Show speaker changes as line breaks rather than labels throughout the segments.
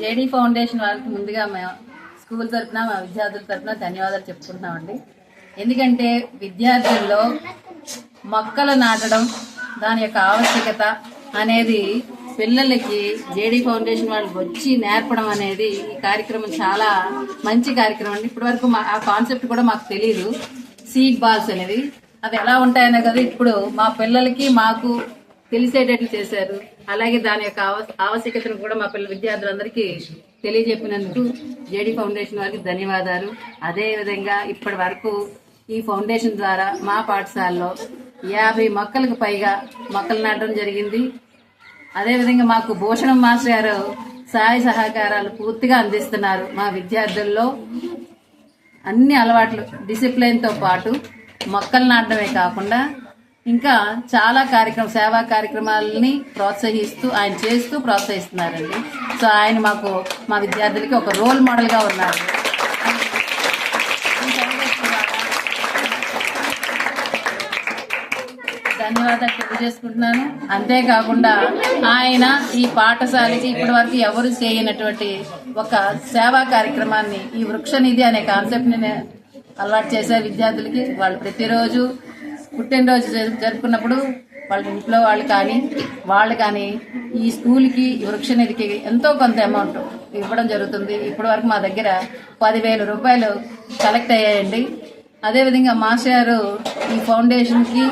JD foundation వాళ్ళకి ముందుగా మేము స్కూల్ తరఫున మా విద్యార్థుల తరఫున ధన్యవాదాలు చెప్పుకుంటున్నామండి. ఎందుకంటే విద్యార్థుల్లో మొక్కలు నాటడం దాని యొక్క ఆవశ్యకత అనేది పిల్లలకి జేడీ ఫౌండేషన్ వాళ్ళకి వచ్చి నేర్పడం అనేది ఈ కార్యక్రమం చాలా మంచి కార్యక్రమం అండి. ఇప్పటి వరకు ఆ కాన్సెప్ట్ కూడా మాకు తెలియదు సీడ్ బాల్స్ అనేవి. అవి ఎలా ఉంటాయనే కదా ఇప్పుడు మా పిల్లలకి మాకు తెలిసేటట్లు చేశారు. అలాగే దాని యొక్క ఆవశ్యకతను కూడా మా పిల్లల విద్యార్థులందరికీ తెలియజెప్పినందుకు జేడీ ఫౌండేషన్ వారికి ధన్యవాదాలు. అదేవిధంగా ఇప్పటి వరకు ఈ ఫౌండేషన్ ద్వారా మా పాఠశాలలో యాభై మొక్కలకు పైగా మొక్కలు నాటడం జరిగింది. అదేవిధంగా మాకు భూషణం మాస్టర్ గారు సహాయ సహకారాలు పూర్తిగా అందిస్తున్నారు మా విద్యార్థుల్లో. అన్ని అలవాట్లు డిసిప్లిన్తో పాటు మొక్కలు నాటడమే కాకుండా ఇంకా చాలా కార్యక్రమం సేవా కార్యక్రమాలని ప్రోత్సహిస్తూ ఆయన చేస్తూ ప్రోత్సహిస్తున్నారండి. సో ఆయన మాకు మా విద్యార్థులకి ఒక రోల్ మోడల్గా ఉన్నారు. ధన్యవాదాలు తెలియజేసుకుంటున్నాను. అంతేకాకుండా ఆయన ఈ పాఠశాలకి ఇప్పటి వరకు ఎవరు చేయనటువంటి ఒక సేవా కార్యక్రమాన్ని ఈ వృక్ష నిధి అనే కాన్సెప్ట్ని అలవాటు చేశారు విద్యార్థులకి. వాళ్ళు ప్రతిరోజు పుట్టినరోజు జరు- జరుపుకున్నప్పుడు వాళ్ళ ఇంట్లో వాళ్ళు కానీ వాళ్ళు కానీ ఈ స్కూల్కి వృక్ష నిధికి ఎంతో కొంత అమౌంట్ ఇవ్వడం జరుగుతుంది. ఇప్పటి వరకు మా దగ్గర పదివేల రూపాయలు కలెక్ట్ అయ్యాయండి. అదేవిధంగా మాస్టర్ గారు ఈ ఫౌండేషన్కి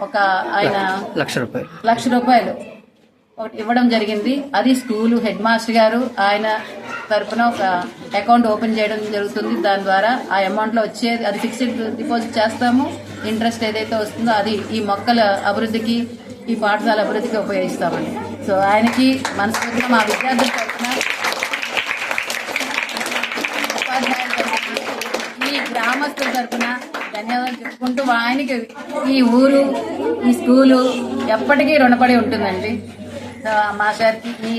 ఒక ఆయన
లక్ష రూపాయలు.
లక్ష రూపాయలు ఒకటి ఇవ్వడం జరిగింది. అది స్కూలు హెడ్ మాస్టర్ గారు ఆయన తరపున ఒక అకౌంట్ ఓపెన్ చేయడం జరుగుతుంది. దాని ద్వారా ఆ అమౌంట్లో వచ్చేది అది ఫిక్స్డ్ డిపాజిట్ చేస్తాము. ఇంట్రెస్ట్ ఏదైతే వస్తుందో అది ఈ మొక్కల అభివృద్ధికి ఈ పాఠశాల అభివృద్ధికి ఉపయోగిస్తామండి. సో ఆయనకి మనస్ఫూర్తిగా మా విద్యార్థుల తరఫున ఈ గ్రామస్తుల తరఫున ధన్యవాదాలు చెప్పుకుంటూ ఆయనకి ఈ ఊరు ఈ స్కూలు ఎప్పటికీ రుణపడి ఉంటుందండి. సో మా సార్కి ఈ